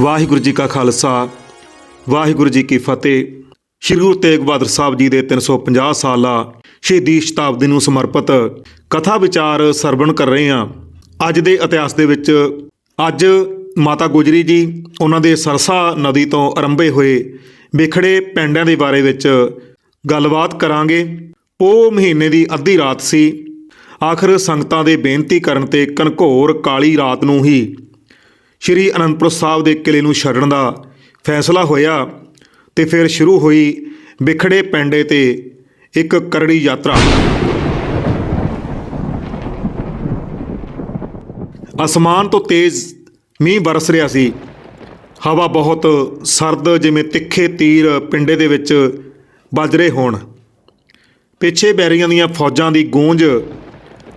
ਵਾਹਿਗੁਰੂ ਜੀ ਕਾ ਖਾਲਸਾ, ਵਾਹਿਗੁਰੂ ਜੀ ਕੀ ਫਤਿਹ। ਸ਼੍ਰੀ ਗੁਰੂ ਤੇਗ ਬਹਾਦਰ ਸਾਹਿਬ ਜੀ ਦੇ 350 ਸਾਲਾ ਸ਼ਹੀਦੀ ਸ਼ਤਾਬਦੀ ਨੂੰ ਸਮਰਪਿਤ ਕਥਾ ਵਿਚਾਰ ਸਰਵਣ ਕਰ ਰਹੇ ਹਾਂ। ਅੱਜ ਦੇ ਇਤਿਹਾਸ ਦੇ ਵਿੱਚ ਅੱਜ ਮਾਤਾ ਗੁਜਰੀ ਜੀ ਉਹਨਾਂ ਦੇ ਸਰਸਾ ਨਦੀ ਤੋਂ ਆਰੰਭੇ ਹੋਏ ਵਿਖੜੇ ਪਿੰਡਾਂ ਦੇ ਬਾਰੇ ਵਿੱਚ ਗੱਲਬਾਤ ਕਰਾਂਗੇ। ਉਹ ਮਹੀਨੇ ਦੀ ਅੱਧੀ ਰਾਤ ਸੀ। ਆਖਰ ਸੰਗਤਾਂ ਦੇ ਬੇਨਤੀ ਕਰਨ ਤੇ ਕਨਘੋਰ ਕਾਲੀ ਰਾਤ ਨੂੰ ਹੀ ਸ਼੍ਰੀ ਅਨੰਦਪੁਰ ਸਾਹਿਬ ਦੇ ਕਿਲੇ ਨੂੰ ਛੱਡਣ ਦਾ ਫੈਸਲਾ ਹੋਇਆ ਤੇ ਫਿਰ ਸ਼ੁਰੂ ਹੋਈ ਵਿਖੜੇ ਪੈਂਡੇ ਤੇ ਇੱਕ ਕਰੜੀ ਯਾਤਰਾ। ਅਸਮਾਨ ਤੋਂ ਤੇਜ਼ ਮੀਂਹ ਬਰਸ ਰਿਹਾ ਸੀ। ਹਵਾ ਬਹੁਤ ਸਰਦ, ਜਿਵੇਂ ਤਿੱਖੇ ਤੀਰ ਪਿੰਡੇ ਦੇ ਵਿੱਚ ਵੱਜ ਰਹੇ ਹੋਣ। ਪਿੱਛੇ ਬੈਰੀਆਂ ਦੀਆਂ ਫੌਜਾਂ ਦੀ ਗੂੰਜ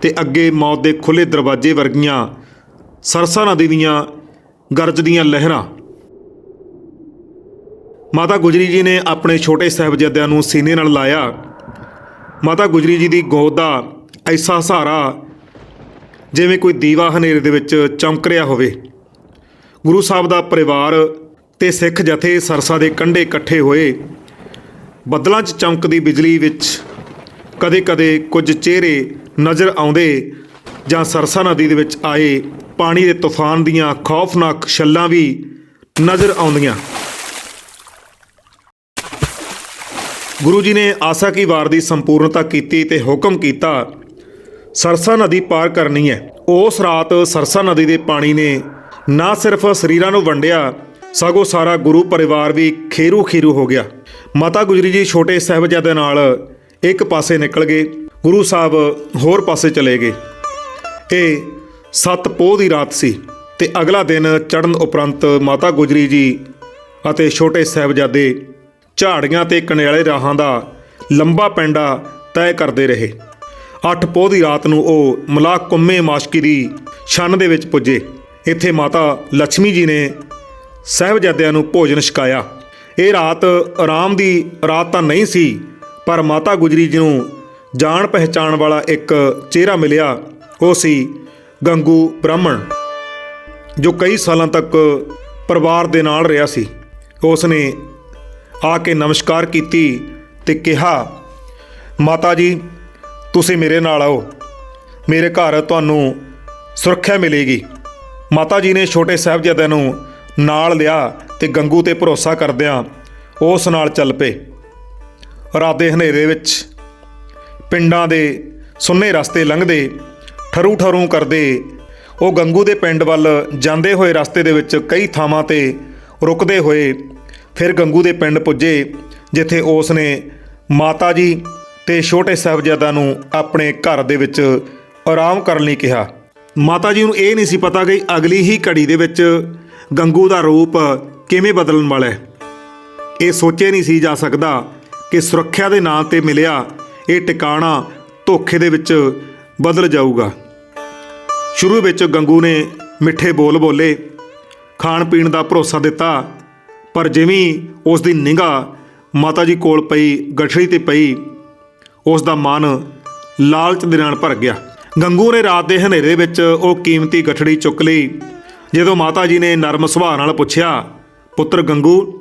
ਤੇ ਅੱਗੇ ਮੌਤ ਦੇ ਖੁੱਲੇ ਦਰਵਾਜ਼ੇ ਵਰਗੀਆਂ ਸਰਸਾ ਨਦੀ ਦੀਆਂ ਗਰਜਦੀਆਂ ਲਹਿਰਾਂ। ਮਾਤਾ ਗੁਜਰੀ ਜੀ ਨੇ ਆਪਣੇ ਛੋਟੇ ਸਾਹਿਬਜ਼ਾਦਿਆਂ ਨੂੰ ਸੀਨੇ ਨਾਲ ਲਾਇਆ। ਮਾਤਾ ਗੁਜਰੀ ਜੀ ਦੀ ਗੋਦ ਦਾ ਐਸਾ ਸਹਾਰਾ ਜਿਵੇਂ ਕੋਈ ਦੀਵਾ ਹਨੇਰੇ ਦੇ ਵਿੱਚ ਚਮਕ ਰਿਹਾ ਹੋਵੇ। ਗੁਰੂ ਸਾਹਿਬ ਦਾ ਪਰਿਵਾਰ ਤੇ ਸਿੱਖ ਜਥੇ ਸਰਸਾ ਦੇ ਕੰਢੇ ਇਕੱਠੇ ਹੋਏ। ਬੱਦਲਾਂ 'ਚ ਚਮਕਦੀ ਬਿਜਲੀ ਵਿੱਚ ਕਦੇ-ਕਦੇ ਕੁਝ ਚਿਹਰੇ ਨਜ਼ਰ ਆਉਂਦੇ ਜਾਂ ਸਰਸਾ ਨਦੀ ਦੇ ਵਿੱਚ ਆਏ। ਪਾਣੀ ਦੇ ਤੂਫਾਨ ਦੀਆਂ ਖੌਫਨਾਕ ਛੱਲਾਂ ਵੀ ਨਜ਼ਰ ਆਉਂਦੀਆਂ। ਗੁਰੂ ਜੀ ਨੇ ਆਸਾ ਕੀ ਵਾਰ ਦੀ ਸੰਪੂਰਨਤਾ ਕੀਤੀ ਤੇ ਹੁਕਮ ਕੀਤਾ, ਸਰਸਾ ਨਦੀ ਪਾਰ ਕਰਨੀ ਹੈ। ਉਸ ਰਾਤ ਸਰਸਾ ਨਦੀ ਦੇ ਪਾਣੀ ਨੇ ਨਾ ਸਿਰਫ ਸਰੀਰਾਂ ਨੂੰ ਵੰਡਿਆ, ਸਗੋਂ ਸਾਰਾ ਗੁਰੂ ਪਰਿਵਾਰ ਵੀ ਖੇਰੂ ਖੇਰੂ ਹੋ ਗਿਆ। ਮਾਤਾ ਗੁਜਰੀ ਜੀ ਛੋਟੇ ਸਾਹਿਬਜ਼ਾਦੇ ਨਾਲ ਇੱਕ ਪਾਸੇ ਨਿਕਲ ਗਏ, ਗੁਰੂ ਸਾਹਿਬ ਹੋਰ ਪਾਸੇ ਚਲੇ ਗਏ। ਇਹ ਸੱਤ ਪੋਹ ਦੀ ਰਾਤ ਸੀ ਤੇ ਅਗਲਾ ਦਿਨ ਚੜ੍ਹਨ ਉਪਰੰਤ ਮਾਤਾ ਗੁਜਰੀ ਜੀ ਅਤੇ ਛੋਟੇ ਸਾਹਿਬਜ਼ਾਦੇ ਝਾੜੀਆਂ ਤੇ ਕਨਿਆਲੇ ਰਾਹਾਂ ਦਾ ਲੰਬਾ ਪੈਂਡਾ ਤੈਅ ਕਰਦੇ ਰਹੇ। ਅੱਠ ਪੋਹ ਦੀ ਰਾਤ ਨੂੰ ਉਹ ਮਲਾ ਕੁੰਮੇ ਮਾਸ਼ਕੀ ਦੀ ਛੰਨ ਦੇ ਵਿੱਚ ਪੁੱਜੇ। ਇੱਥੇ ਮਾਤਾ ਲక్ష్ਮੀ ਜੀ ਨੇ ਸਾਹਿਬਜ਼ਾਦਿਆਂ ਨੂੰ ਭੋਜਨ ਛਕਾਇਆ। ਇਹ ਰਾਤ ਆਰਾਮ ਦੀ ਰਾਤ ਤਾਂ ਨਹੀਂ ਸੀ, ਪਰ ਮਾਤਾ ਗੁਜਰੀ ਜੀ ਨੂੰ ਜਾਣ ਪਹਿਚਾਣ ਵਾਲਾ ਇੱਕ ਚਿਹਰਾ ਮਿਲਿਆ। ਉਹ ਸੀ ਗੰਗੂ ਬ੍ਰਾਹਮਣ, ਜੋ ਕਈ ਸਾਲਾਂ ਤੱਕ ਪਰਿਵਾਰ ਦੇ ਨਾਲ ਰਿਹਾ ਸੀ ਉਸ ਨੇ ਆ ਕੇ ਨਮਸਕਾਰ ਕੀਤੀ ਤੇ ਕਿਹਾ, ਮਾਤਾ ਜੀ, ਤੁਸੀਂ ਮੇਰੇ ਨਾਲ ਆਓ। ਮੇਰੇ ਘਰ ਤੁਹਾਨੂੰ ਸੁਰੱਖਿਆ ਮਿਲੇਗੀ। ਮਾਤਾ ਜੀ ਨੇ ਛੋਟੇ ਸਾਹਿਬਜ਼ਾਦਿਆਂ ਨੂੰ ਨਾਲ ਲਿਆ ਤੇ ਗੰਗੂ ਤੇ ਭਰੋਸਾ ਕਰਦਿਆਂ ਉਸ ਨਾਲ ਚੱਲ ਪਏ। ਰਾਤ ਦੇ ਹਨੇਰੇ ਵਿੱਚ ਪਿੰਡਾਂ ਦੇ ਸੁੰਨੇ ਰਸਤੇ ਲੰਘਦੇ ਠਰੂ ਠਰੂ ਕਰਦੇ। ਉਹ ਗੰਗੂ ਦੇ ਪਿੰਡ ਵੱਲ ਜਾਂਦੇ ਹੋਏ ਰਸਤੇ ਦੇ ਵਿੱਚ ਕਈ ਥਾਵਾਂ ਤੇ ਰੁਕਦੇ ਹੋਏ ਫਿਰ ਗੰਗੂ ਦੇ ਪਿੰਡ ਪੁੱਜੇ, ਜਿੱਥੇ ਉਸ ਨੇ ਮਾਤਾ ਜੀ ਤੇ ਛੋਟੇ ਸਾਹਿਬਜ਼ਾਦਾ ਨੂੰ ਆਪਣੇ ਘਰ ਦੇ ਵਿੱਚ ਆਰਾਮ ਕਰਨ ਲਈ ਕਿਹਾ। ਮਾਤਾ ਜੀ ਨੂੰ ਇਹ ਨਹੀਂ ਸੀ ਪਤਾ ਕਿ ਅਗਲੀ ਹੀ ਘੜੀ ਦੇ ਵਿੱਚ ਗੰਗੂ ਦਾ ਰੂਪ ਕਿਵੇਂ ਬਦਲਣ ਵਾਲਾ ਹੈ। ਇਹ ਸੋਚੇ ਨਹੀਂ ਸੀ ਜਾ ਸਕਦਾ ਕਿ ਸੁਰੱਖਿਆ ਦੇ ਨਾਂ ਤੇ ਮਿਲਿਆ ਇਹ ਟਿਕਾਣਾ ਧੋਖੇ ਦੇ ਵਿੱਚ ਬਦਲ ਜਾਊਗਾ। ਸ਼ੁਰੂ ਵਿੱਚ ਗੰਗੂ ਨੇ ਮਿੱਠੇ ਬੋਲ ਬੋਲੇ, ਖਾਣ ਪੀਣ ਦਾ ਭਰੋਸਾ ਦਿੱਤਾ, ਪਰ ਜਿਵੇਂ ਉਸ ਦੀ ਨਿਗਾਹ ਮਾਤਾ ਜੀ ਕੋਲ ਪਈ, ਗਠੜੀ ਤੇ ਪਈ, ਉਸ ਦਾ ਮਨ ਲਾਲਚ ਦੇ ਨਾਲ ਭਰ ਗਿਆ। ਗੰਗੂ ਨੇ ਰਾਤ ਦੇ ਹਨੇਰੇ ਵਿੱਚ ਉਹ ਕੀਮਤੀ ਗਠੜੀ ਚੁੱਕ ਲਈ, ਜਦੋਂ ਮਾਤਾ ਜੀ ਨੇ ਨਰਮ ਸੁਭਾਅ ਨਾਲ ਪੁੱਛਿਆ, ਪੁੱਤਰ ਗੰਗੂ,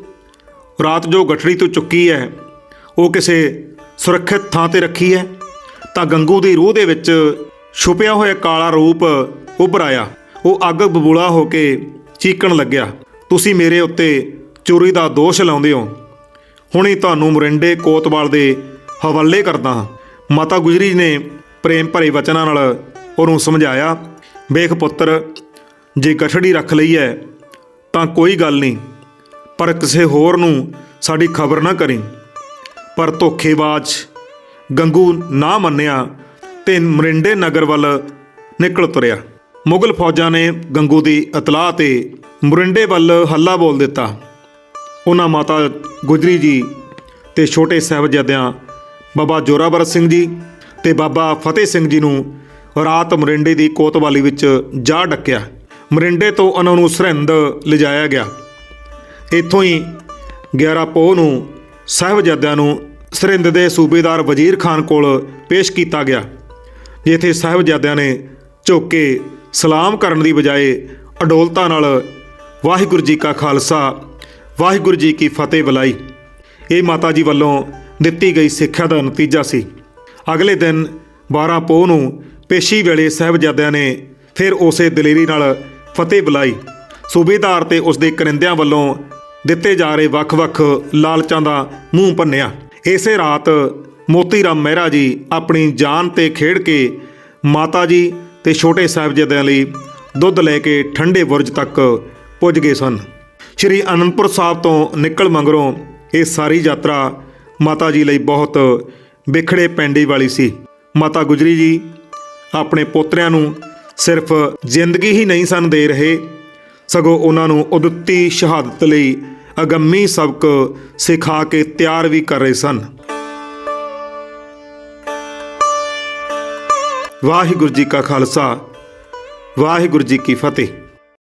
ਰਾਤ ਜੋ ਗਠੜੀ ਤੋਂ ਚੁੱਕੀ ਹੈ, ਉਹ ਕਿਸੇ ਸੁਰੱਖਿਅਤ ਥਾਂ ਤੇ ਰੱਖੀ ਹੈ? ਤਾਂ ਗੰਗੂ ਦੀ ਰੂਹ ਦੇ ਵਿੱਚ ਛੁਪਿਆ ਹੋਇਆ ਕਾਲਾ ਰੂਪ ਉੱਭਰ ਆਇਆ। ਉਹ ਅੱਗ ਬਬੂਲਾ ਹੋ ਕੇ ਚੀਕਣ ਲੱਗਿਆ। ਤੁਸੀਂ ਮੇਰੇ ਉੱਤੇ ਚੋਰੀ ਦਾ ਦੋਸ਼ ਲਾਉਂਦੇ ਹੋ। ਹੁਣੇ ਤੁਹਾਨੂੰ ਮੋਰਿੰਡੇ ਕੋਤਵਾਲ ਦੇ ਹਵਾਲੇ ਕਰਦਾ ਹਾਂ। ਮਾਤਾ ਗੁਜਰੀ ਨੇ ਪ੍ਰੇਮ ਭਰੇ ਵਚਨਾਂ ਨਾਲ ਉਹਨੂੰ ਸਮਝਾਇਆ, ਵੇਖ ਪੁੱਤਰ, ਜੇ ਗਠੜੀ ਰੱਖ ਲਈ ਹੈ ਤਾਂ ਕੋਈ ਗੱਲ ਨਹੀਂ। ਪਰ ਕਿਸੇ ਹੋਰ ਨੂੰ ਸਾਡੀ ਖਬਰ ਨਾ ਕਰੀ। ਪਰ ਧੋਖੇਬਾਜ਼ ਗੰਗੂ ਨਾ ਮੰਨਿਆ ਤੇ ਮਰਿੰਡੇ ਨਗਰ ਵੱਲ ਨਿਕਲ ਤੁਰਿਆ। ਮੁਗਲ ਫੌਜਾਂ ਨੇ ਗੰਗੂ ਦੀ ਇਤਲਾਹ ਤੇ ਮਰਿੰਡੇ ਵੱਲ ਹੱਲਾ ਬੋਲ ਦਿੱਤਾ। ਉਹਨਾਂ ਮਾਤਾ ਗੁਜਰੀ ਜੀ ਤੇ ਛੋਟੇ ਸਾਹਿਬਜ਼ਾਦਿਆਂ ਬਾਬਾ ਜੋਰਾਵਰ ਸਿੰਘ ਜੀ ਤੇ ਬਾਬਾ ਫਤਿਹ ਸਿੰਘ ਜੀ ਨੂੰ ਰਾਤ ਮਰਿੰਡੇ ਦੀ ਕੋਤਵਾਲੀ ਵਿੱਚ ਜਾ ਡੱਕਿਆ। ਮਰਿੰਡੇ ਤੋਂ ਉਹਨਾਂ ਨੂੰ ਸਰਹਿੰਦ ਲਿਜਾਇਆ ਗਿਆ। ਇੱਥੋਂ ਹੀ 11 ਪੋਹ ਨੂੰ ਸਾਹਿਬਜ਼ਾਦਿਆਂ ਨੂੰ ਸਰਹਿੰਦ ਦੇ ਸੂਬੇਦਾਰ ਵਜ਼ੀਰ ਖਾਨ ਕੋਲ ਪੇਸ਼ ਕੀਤਾ ਗਿਆ, ਜਿੱਥੇ ਸਾਹਿਬਜ਼ਾਦਿਆਂ ਨੇ ਝੁੱਕ ਕੇ ਸਲਾਮ ਕਰਨ ਦੀ ਬਜਾਏ ਅਡੋਲਤਾ ਨਾਲ ਵਾਹਿਗੁਰੂ ਜੀ ਕਾ ਖਾਲਸਾ, ਵਾਹਿਗੁਰੂ ਜੀ ਕੀ ਫਤਿਹ ਬੁਲਾਈ। ਇਹ ਮਾਤਾ ਜੀ ਵੱਲੋਂ ਦਿੱਤੀ ਗਈ ਸਿੱਖਿਆ ਦਾ ਨਤੀਜਾ ਸੀ। ਅਗਲੇ ਦਿਨ 12 ਪੋਹ ਨੂੰ ਪੇਸ਼ੀ ਵੇਲੇ ਸਾਹਿਬਜ਼ਾਦਿਆਂ ਨੇ ਫਿਰ ਉਸੇ ਦਲੇਰੀ ਨਾਲ ਫਤਿਹ ਬੁਲਾਈ। ਸੂਬੇਦਾਰ ਤੇ ਉਸ ਦੇ ਕਰਿੰਦਿਆਂ ਵੱਲੋਂ ਦਿੱਤੇ ਜਾ ਰਹੇ ਵੱਖ-ਵੱਖ ਲਾਲਚਾਂ ਦਾ ਮੂੰਹ ਭੰਨਿਆ ਇਸੇ ਰਾਤ ਮੋਤੀ ਰਾਮ ਮਹਿਰਾ ਜੀ ਆਪਣੀ ਜਾਨ ਤੇ ਖੇਡ ਕੇ ਮਾਤਾ ਜੀ ਤੇ ਛੋਟੇ ਸਾਹਿਬਜ਼ਾਦਿਆਂ ਲਈ ਦੁੱਧ ਲੈ ਕੇ ਠੰਡੇ ਬੁਰਜ ਤੱਕ ਪੁੱਜ ਗਏ ਸਨ। ਸ਼੍ਰੀ ਅਨੰਦਪੁਰ ਸਾਹਿਬ ਤੋਂ ਨਿਕਲ ਮੰਗਰੋਂ ਇਹ ਸਾਰੀ ਯਾਤਰਾ ਮਾਤਾ ਜੀ ਲਈ ਬਹੁਤ ਵਿਖੜੇ ਪੈਂਡੀ ਵਾਲੀ ਸੀ। ਮਾਤਾ ਗੁਜਰੀ ਜੀ ਆਪਣੇ ਪੋਤਰਿਆਂ ਨੂੰ ਸਿਰਫ ਜ਼ਿੰਦਗੀ ਹੀ ਨਹੀਂ ਸਨ ਦੇ ਰਹੇ, ਸਗੋਂ ਉਹਨਾਂ ਨੂੰ ਉਦੁੱਤੀ ਸ਼ਹਾਦਤ ਲਈ ਅਗੰਮੀ ਸਬਕ ਸਿਖਾ ਕੇ ਤਿਆਰ ਵੀ ਕਰ ਰਹੇ ਸਨ। ਵਾਹਿਗੁਰੂ ਜੀ ਕਾ ਖਾਲਸਾ, ਵਾਹਿਗੁਰੂ ਜੀ ਕੀ ਫਤਿਹ।